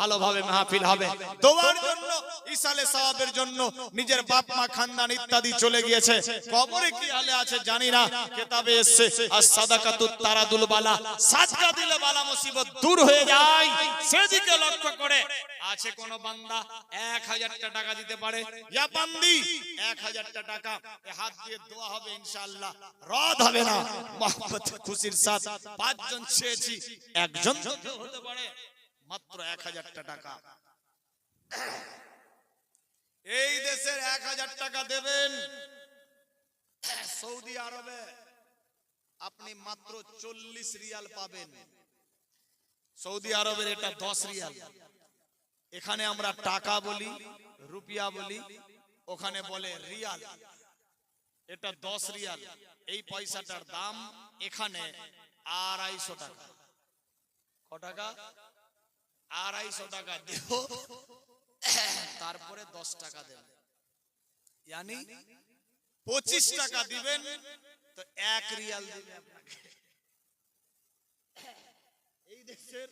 ভালোভাবে মাহফিল হবে। দোয়ার জন্য ইসালে সাহাবের জন্য নিজের বাপ, মা, খানদান ইত্যাদি চলে গিয়েছে। কবরে কি হালে আছে জানি না। কেতাবে এসছে আর সাদাকাতুত তারাদুল বালা। সাদকা দিলে বালা মুসিবত দূর হয়ে যায়। সেদিকে লক্ষ্য করে আছে কোন বান্দা, এক হাজারটা টাকা দিতে পারে। ইয়া বান্দি, এক টাকা। এ হাত দিয়ে দোয়া হবে ইনশাআল্লাহ। রদ হবে না। মহব্বত খুশির সাথ। পাঁচজন চেয়েছি, একজন হতে পারে। মাত্র এক হাজারটা টাকা। এই দেশের এক হাজার টাকা দেবেন। সৌদি আরবে আপনি মাত্র চল্লিশ রিয়াল পাবেন। সৌদি আরবের এটা দশ রিয়াল। এখানে আমরা টাকা বলি রুপিয়া বলি ওখানে বলে রিয়াল। এটা দশ রিয়াল। এই পয়সাটার দাম এখানে আড়াইশো টাকা। ক টাকা? আড়াইশো টাকা দেব। তারপরে দশ টাকা দেবেন ইয়ানি পঁচিশ টাকা দিবেন তো এক রিয়াল দিবে আপনাকে। এই দেশের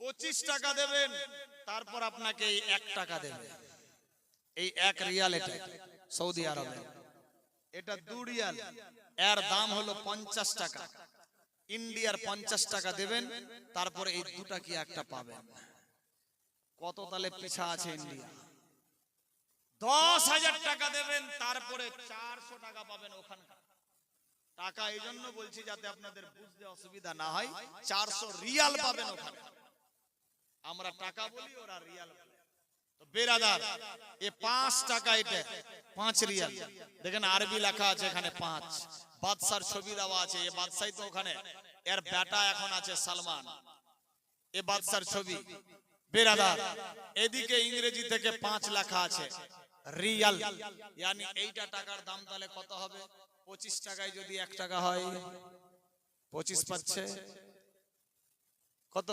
পঁচিশ টাকা দেবেন তারপর আপনাকে এই এক টাকা দেবে। এই এক রিয়াল এটা সৌদি আরবে। এটা দু রিয়াল। এর দাম হলো পঞ্চাশ টাকা। ইন্ডিয়ার পঞ্চাশ টাকা দেবেন, তারপরে এই দুটা কি একটা পাবেন? কত তালে পিছা আছে ইন্ডিয়া? দশ হাজার টাকা দেবেন, তারপরে চারশো টাকা পাবেন ওখানকার। টাকা এই জন্য বলছি যাতে আপনাদের বুঝতে অসুবিধা না হয়, চারশো রিয়াল পাবেন ওখানে। আমরা টাকা বলি, ওরা রিয়াল। তো বেরাদার, এ পাঁচ টাকা এটা, পাঁচ রিয়াল। দেখেন আরবি লেখা আছে এখানে পাঁচ। বাদশার ছবি দেওয়া আছে, এ বাদশাই তো ওখানে। এর বেটা এখন আছে সালমান। এ বাদশার ছবি। বেরাদার, এদিকে ইংরেজি থেকে পাঁচ লেখা আছে, রিয়াল। ইয়ানি এইটা টাকার দাম তাহলে কত হবে? পঁচিশ টাকায় যদি এক টাকা হয়, পঁচিশ পাচ্ছে। কত?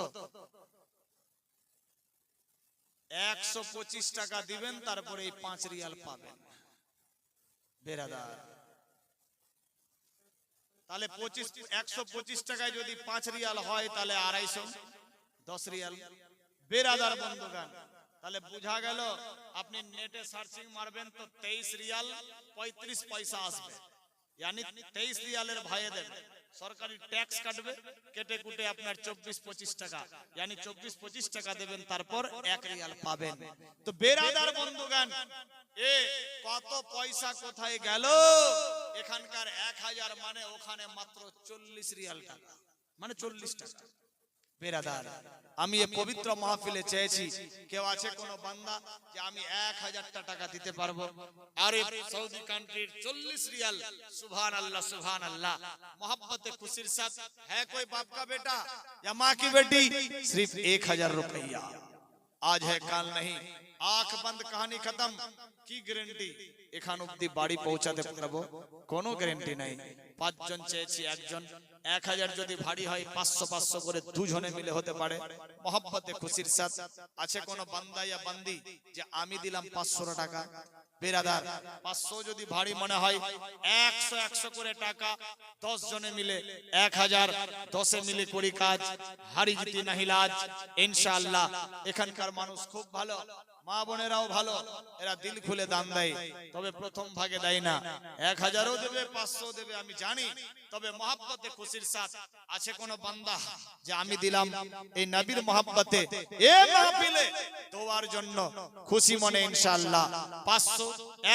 একশো পঁচিশ টাকা দিবেন, তারপরে এই পাঁচ রিয়াল পাবেন। বেরাদার। তাহলে পঁচিশ, একশো পঁচিশ টাকায় যদি পাঁচ রিয়াল হয়, তাহলে আড়াইশো, দশ রিয়াল। বেরাদার বন্ধুগান তাহলে বোঝা গেল, আপনি নেটে সার্চিং মারবেন তো তেইশ রিয়াল পঁয়ত্রিশ পয়সা আসবে। তেইশ রিয়ালের ভাইয়ে দেবে। সরকারি ট্যাক্স কাটবে, কেটে কুটে আপনার চব্বিশ, পঁচিশ টাকা। জানি চব্বিশ, পঁচিশ টাকা দেবেন, তারপর এক রিয়াল পাবেন। তো বেরাদার বন্ধুগান এ কত পয়সা কোথায় গেল? এখানকার এক হাজার মানে ওখানে মাত্র চল্লিশ রিয়াল টাকা। মানে চল্লিশ টাকা। বেরাদার আমি এ পবিত্র মাহফিলে চেয়েছি কেউ আছে কোন বান্দা যে আমি এক হাজারটা টাকা দিতে পারবো আরে সৌদি কান্ট্রির চল্লিশ রিয়াল সুভান আল্লাহ সুভান আল্লাহ मोहब्बत खुशीर साथ है कोई बाप का बेटा या माँ की बेटी सिर्फ एक हजार रुपया आज है काल नहीं आंख बंद कहानी खत्म কি গ্যারান্টি এখান অব্দি বাড়ি পৌঁছাতে পারবো কোনো গ্যারান্টি নাই পাঁচজন চেয়েছি একজন এক হাজার যদি ভারী হয়, পাঁচশো পাঁচশো করে দুজনে মিলে হতে পারে। মহব্বতে খুশির সাথ। আছে কোন বান্দা ইয়া বান্দি যে আমি দিলাম পাঁচশো টাকা? বেরাদার, পাঁচশো যদি ভারী মনে হয়, একশো একশো করে টাকা, দশ জনে মিলে, এক হাজার, দশে মিলে করি কাজ। হারি নাহিলাজ ইনশাআল্লাহ, এখানকার মানুষ খুব ভালো। মা বোনেরাও ভালো। এরা দিল খুলে দান দেয়। তবে প্রথম ভাগে দেয় না। এক হাজারও দেবে, পাঁচশো দেবে, আমি জানি। তবে মহাব্বতে খুশির সাথ আছে কোন বান্দা যে আমি দিলাম এই নবীর মহাব্বতে এ মাহফিলে দোয়ার জন্য খুশি মনে ইনশাআল্লাহ পাঁচশো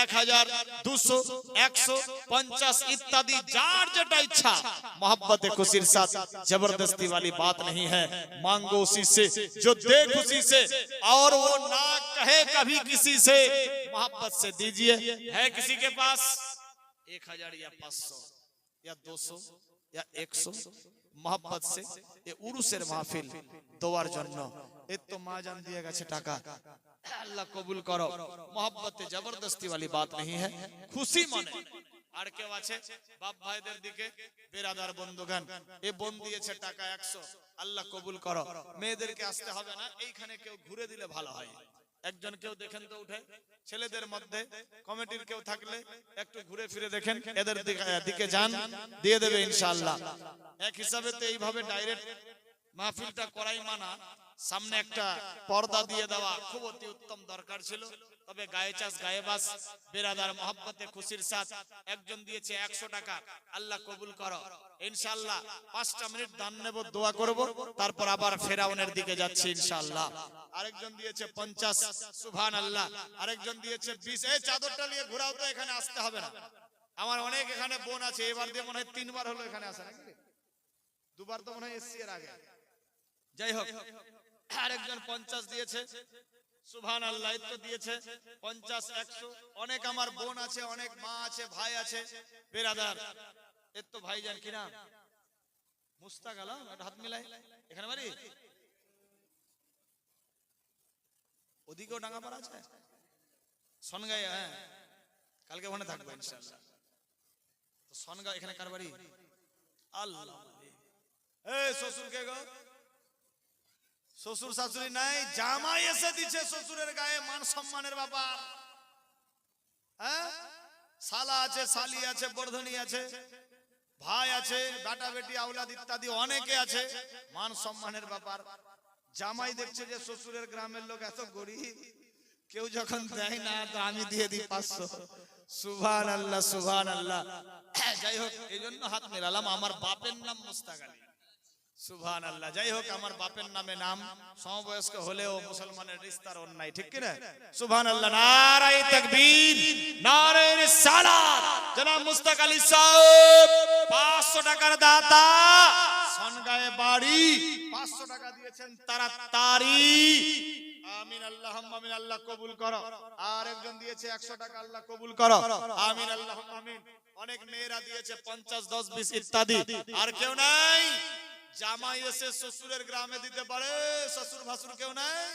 এক হাজার দুশো একশো পঞ্চাশ ইত্যাদি যার যেটা इच्छा मोहब्बत खुशी साथ जबरदस्ती वाली बात नहीं है मांगो उसी से जो दे खुशी से और वो ना कहे कभी किसी से मोहब्बत से दीजिए है किसी के पास एक हजार या पाँच सौ या दो सौ या एक सौ मोहब्बत से ये उरुसेर महफिल দোয়ার জন্য এর তো মা জান দিয়ে গেছে টাকা আল্লাহ কবুল করো মোহব্বতে জবরদস্তি वाली बात नहीं है খুশি মনে আর কেউ আছে বাপ ভাইদের দিকে বেরাদার বন্ধুগান এ বোন দিয়েছে টাকা একশো আল্লাহ কবুল করো মেয়েদেরকে আসতে হবে না এইখানে কেউ ঘুরে দিলে ভালো হয় একজন কেউ দেখেন তো উঠে, ছেলেদের মধ্যে, কমিটির কেউ থাকলে একটু ঘুরে ফিরে দেখেন, এদের দিকে- যান, দিয়ে দেবে ইনশাআল্লাহ। এক হিসাবে তো এইভাবে ডাইরেক্ট মাহফিলটা করাই মানা। সামনে একটা পর্দা দিয়ে দেওয়া খুব অতি উত্তম দরকার ছিল। তবে গায়ে চাষ গায়ে বাস, বেরাদার মহব্বতে খুশির সাথ একজন দিয়েছে একশো টাকা, আল্লাহ কবুল করো। ইনশাল্লাহ পাঁচটা মিনিট দান নেব, দোয়া করব, তারপর আবার ফেরাউনের দিকে যাচ্ছি ইনশাল্লাহ আরেকজন দিয়েছে পঞ্চাশ সুভান আল্লাহ আরেকজন দিয়েছে বিশ। এই চাদরটা নিয়ে ঘোরাও তো এখানে আসতে হবে না। আমার অনেক এখানে বোন আছে, এবার দিয়ে মনে হয় তিনবার হলো এখানে আসা নাকি? দুবার তো মনে হয় এসছি এর আগে। যাই হোক আরেকজন পঞ্চাশ দিয়েছে। সুভান আল্লাহ তো দিয়েছে। পঞ্চাশ, একশো। অনেক আমার বোন আছে, অনেক মা আছে, ভাই আছে। বেরাদার, এর তো ভাই যান কিনা মুস্তাক আলম হাত মিলাই। এখানে বাড়ি? ওদিকেও ডাঙ্গাপাড়া আছে? সনগাই হ্যাঁ। কালকে ওখানে থাকব, ইনশাআল্লাহ। তো সনগা এখানে কার বাড়ি? আল্লাহ। এই শ্বশুর কে গো। শ্বশুর শাশুড়ি নাই, জামাই এসে দিচ্ছে শ্বশুরের গায়ে, মান সম্মানের ব্যাপার। হ্যাঁ? শালা আছে, শালি আছে, বর্ধনী আছে, ভাই আছে বেটা বেটি আউলাদ ইত্যাদি অনেকে আছে, মান সম্মানের ব্যাপার। জামাই দেখছে যে শ্বশুরের গ্রামের লোক এত গরিব, কেউ যখন দেয় না, তো আমি দিয়ে দিই পাঁচশো। সুভান আল্লাহ সুভান আল্লাহ যাই হোক, এই জন্য হাত মেলালাম, আমার বাপের নাম মুস্তাক আলী। সুভান আল্লাহ যাই হোক, আমার বাপের নামে নাম, সমবয়স্ক হলেও মুসলমানের রিস্তার অন্যায়, ঠিক কিনা? সুভান আল্লাহ তাকবীর জনাব মুস্তাক আলী সাহেব 500 টাকার দাতা, সনগায়ে বাড়ি 500 টাকা দিয়েছেন তাড়াতাড়ি আমিন আল্লাহ আমিন, আল্লাহ কবুল করো। আর একজন দিয়েছে 100 টাকা, আল্লাহ কবুল করো। আমিন আল্লাহ আমিন। অনেক মেয়েরা দিয়েছে 50 10 20 ইত্যাদি। আর কেউ নাই? জামাই এসে শ্বশুরের গ্রামে দিতে পারে, শ্বশুর ভাসুর কেউ নাই?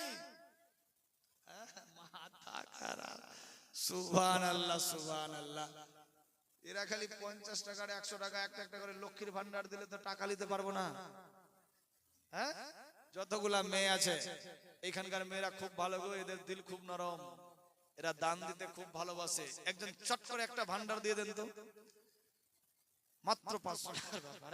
মাথা খারাপ। সুবহান আল্লাহ সুবহান আল্লাহ এরা খালি পঞ্চাশ টাকার, একশো টাকা, একটা একটা করে লক্ষ্মীর ভান্ডার দিলে তো টাকা নিতে পারব না। হ্যাঁ? যতগুলা মেয়ে আছে, এখানকার মেয়েরা খুব ভালো গো, এদের দিল খুব নরম। এরা দান দিতে খুব ভালোবাসে। একজন চট করে একটা ভান্ডার দিয়ে দেন তো। মাত্র পাঁচশো টাকার ব্যাপার।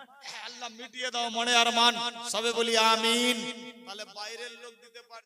মিটিয়ে দাও মনে আর মান। সবে বলি আমিন। তাহলে বাইরের লোক দিতে পারে